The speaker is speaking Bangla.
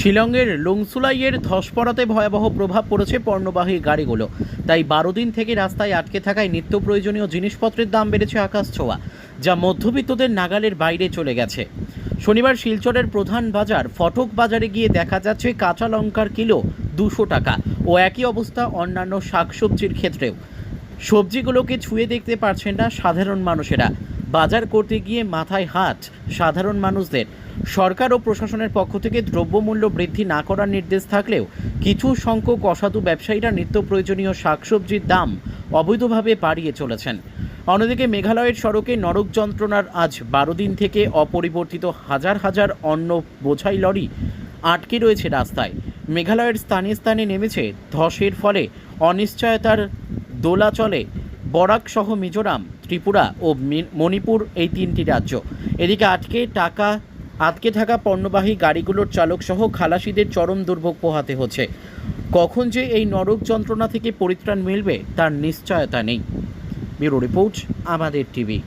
শিলংয়ের লংসুলাইয়ের ধসপড়াতে ভয়াবহ প্রভাব পড়েছে পণ্যবাহী গাড়িগুলো। তাই বারো দিন থেকে রাস্তায় আটকে থাকায় নিত্য প্রয়োজনীয় জিনিসপত্রের দাম বেড়েছে আকাশ ছোঁয়া, যা মধ্যবিত্তদের নাগালের বাইরে চলে গেছে। শনিবার শিলচরের প্রধান বাজার ফটক বাজারে গিয়ে দেখা যাচ্ছে কাঁচা লঙ্কার কিলো দুশো টাকা ও একই অবস্থা অন্যান্য শাকসবজির ক্ষেত্রেও। সবজিগুলোকে ছুঁয়ে দেখতে পারছেন না সাধারণ মানুষেরা। বাজার করতে গিয়ে মাথায় হাত সাধারণ মানুষদের। সরকার ও প্রশাসনের পক্ষ থেকে দ্রব্যমূল্য বৃদ্ধি না করার নির্দেশ থাকলেও কিছু সংখ্যক অসাধু ব্যবসায়ীরা নিত্য প্রয়োজনীয় শাকসবজির দাম অবৈধভাবে বাড়িয়ে চলেছেন। অন্যদিকে মেঘালয়ের সড়কে নরক যন্ত্রণার আজ বারো দিন থেকে অপরিবর্তিত হাজার হাজার অন্ন বোঝাই লরি আটকে রয়েছে রাস্তায়। মেঘালয়ের স্থানে স্থানে নেমেছে ধসের ফলে অনিশ্চয়তার দোলা চলে বরাক সহ মিজোরাম, ত্রিপুরা ও মণিপুর এই তিনটি রাজ্য। এদিকে আটকে টাকা, আটকে থাকা পণ্যবাহী গাড়িগুলোর চালক সহ খালাসিদের চরম দুর্ভোগ পোহাতে হচ্ছে। কখন যে এই নরক যন্ত্রণা থেকে পরিত্রাণ মিলবে তার নিশ্চয়তা নেই। ব্যুরো রিপোর্ট, আমাদের টিভি।